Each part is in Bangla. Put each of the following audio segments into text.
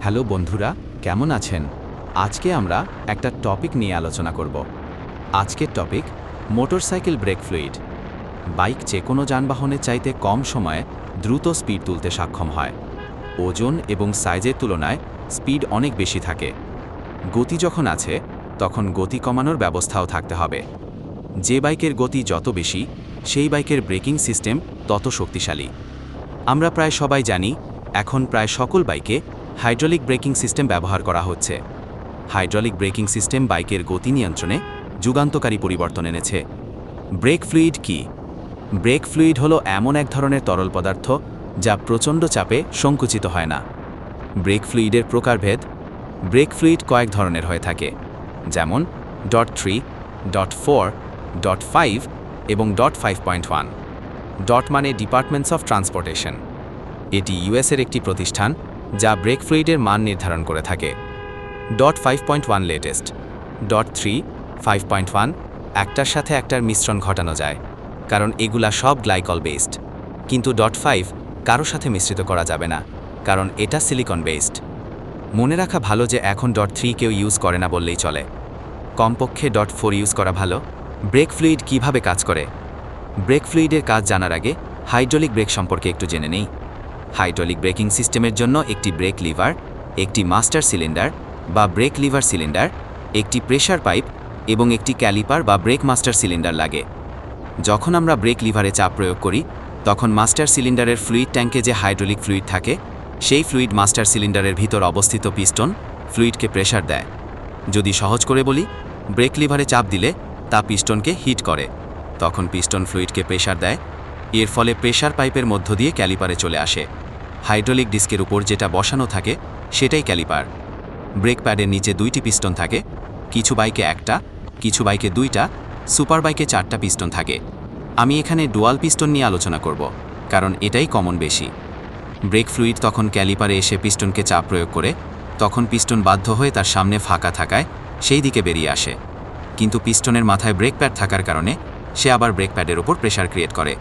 হ্যালো বন্ধুরা, কেমন আছেন? আজকে আমরা একটা টপিক নিয়ে আলোচনা করব। আজকের topic, motorcycle brake fluid. Bike যে কোনো যানবাহনের চাইতে কম সময়ে দ্রুত স্পিড তুলতে সক্ষম হয়। ওজন এবং সাইজের তুলনায় স্পিড অনেক বেশি থাকে। গতি যখন আছে, তখন গতি কমানোর ব্যবস্থাও থাকতে হবে। যে বাইকের গতি যত বেশি, সেই বাইকের ব্রেকিং সিস্টেম তত শক্তিশালী। আমরা প্রায় সবাই জানি, এখন প্রায় সকল বাইকে হাইড্রোলিক ব্রেকিং সিস্টেম ব্যবহার করা হচ্ছে। হাইড্রোলিক ব্রেকিং সিস্টেম বাইকের গতি নিয়ন্ত্রণে যুগান্তকারী পরিবর্তন এনেছে। ব্রেক ফ্লুইড কি? ব্রেক ফ্লুইড হলো এমন এক ধরনের তরল পদার্থ যা প্রচণ্ড চাপে সংকুচিত হয় না। ব্রেক ফ্লুইডের প্রকারভেদ? ব্রেক ফ্লুইড কয়েক ধরনের হয়ে থাকে, যেমন dot three, dot four, dot five এবং dot five point one. Dot মানে ডিপার্টমেন্টস অফ ট্রান্সপোর্টেশন। এটি ইউএসের একটি প্রতিষ্ঠান যা ব্রেক ফ্লুইডের মান নির্ধারণ করে থাকে। DOT five point one latest DOT three five point one একটার সাথে একটার মিশ্রণ ঘটানো যায়, কারণ এগুলা সব গ্লাইকল বেসড কিন্তু ডট ফাইভ কারও সাথে মিশ্রিত করা যাবে না, কারণ এটা সিলিকন বেসড মনে রাখা ভালো যে এখন ডট থ্রি কেউ ইউজ করে না বললেই চলে। কমপক্ষে ডট ফোর ইউজ করা ভালো। ব্রেক ফ্লুইড কীভাবে কাজ করে? ব্রেক ফ্লুইডের কাজ জানার আগে হাইড্রোলিক ব্রেক সম্পর্কে একটু জেনে নেই। হাইড্রোলিক ব্রেকিং সিস্টেমের জন্য একটি ব্রেক লিভার, একটি মাস্টার সিলিন্ডার বা ব্রেক লিভার সিলিন্ডার, একটি প্রেশার পাইপ এবং একটি ক্যালিপার বা ব্রেক মাস্টার সিলিন্ডার লাগে। যখন আমরা ব্রেক লিভারে চাপ প্রয়োগ করি, তখন মাস্টার সিলিন্ডারের ফ্লুইড ট্যাঙ্কে যে হাইড্রোলিক ফ্লুইড থাকে, সেই ফ্লুইড মাস্টার সিলিন্ডারের ভিতর অবস্থিত পিস্টন ফ্লুইডকে প্রেশার দেয়। যদি সহজ করে বলি, ব্রেক লিভারে চাপ দিলে তা পিস্টনকে হিট করে। তখন পিস্টন ফ্লুইডকে প্রেশার দেয় এর ফলে প্রেশার পাইপের মধ্য দিয়ে ক্যালিপারে চলে আসে। হাইড্রোলিক ডিস্কের উপর যেটা বসানো থাকে, সেটাই ক্যালিপার। ব্রেক প্যাডের নিচে দুইটি পিস্টন থাকে, কিছু বাইকে একটা, কিছু বাইকে দুইটা, সুপার বাইকে চারটা পিস্টন থাকে। আমি এখানে ডুয়াল পিস্টন নিয়ে আলোচনা করব, কারণ এটাই কমন বেশি। ব্রেক ফ্লুইড তখন ক্যালিপারে এসে পিস্টনকে চাপ প্রয়োগ করে, তখন পিস্টন বাধ্য হয়ে তার সামনে ফাঁকা থাকায় সেই দিকে বেরিয়ে আসে। কিন্তু পিস্টনের মাথায় ব্রেক প্যাড থাকার কারণে, সে আবার ব্রেক প্যাডের ওপর প্রেশার ক্রিয়েট করে।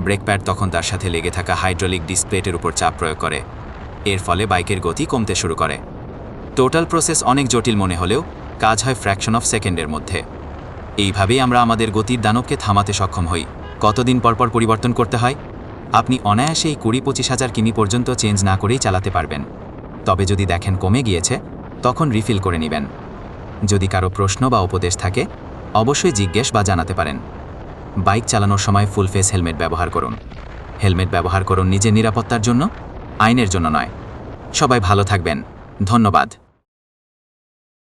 ব্রেক প্যাড তখন তার সাথে লেগে থাকা হাইড্রোলিক ডিসপ্লেটের উপর চাপ প্রয়োগ করে। এর ফলে বাইকের গতি কমতে শুরু করে। টোটাল প্রসেস অনেক জটিল মনে হলেও কাজ হয় ফ্র্যাকশন অফ সেকেন্ডের মধ্যে। এইভাবেই আমরা আমাদের গতির দানবকে থামাতে সক্ষম হই। কতদিন পরপর পরিবর্তন করতে হয়? আপনি অনায়াসে এই কুড়ি পঁচিশ হাজার কিমি পর্যন্ত চেঞ্জ না করেই চালাতে পারবেন। তবে যদি দেখেন কমে গিয়েছে, তখন রিফিল করে নেবেন। যদি কারও প্রশ্ন বা উপদেশ থাকে, অবশ্যই জিজ্ঞেস বা জানাতে পারেন। বাইক চালানোর সময় ফুল ফেস হেলমেট ব্যবহার করুন। হেলমেট ব্যবহার করুন নিজের নিরাপত্তার জন্য, আইনের জন্য নয়। সবাই ভালো থাকবেন। ধন্যবাদ।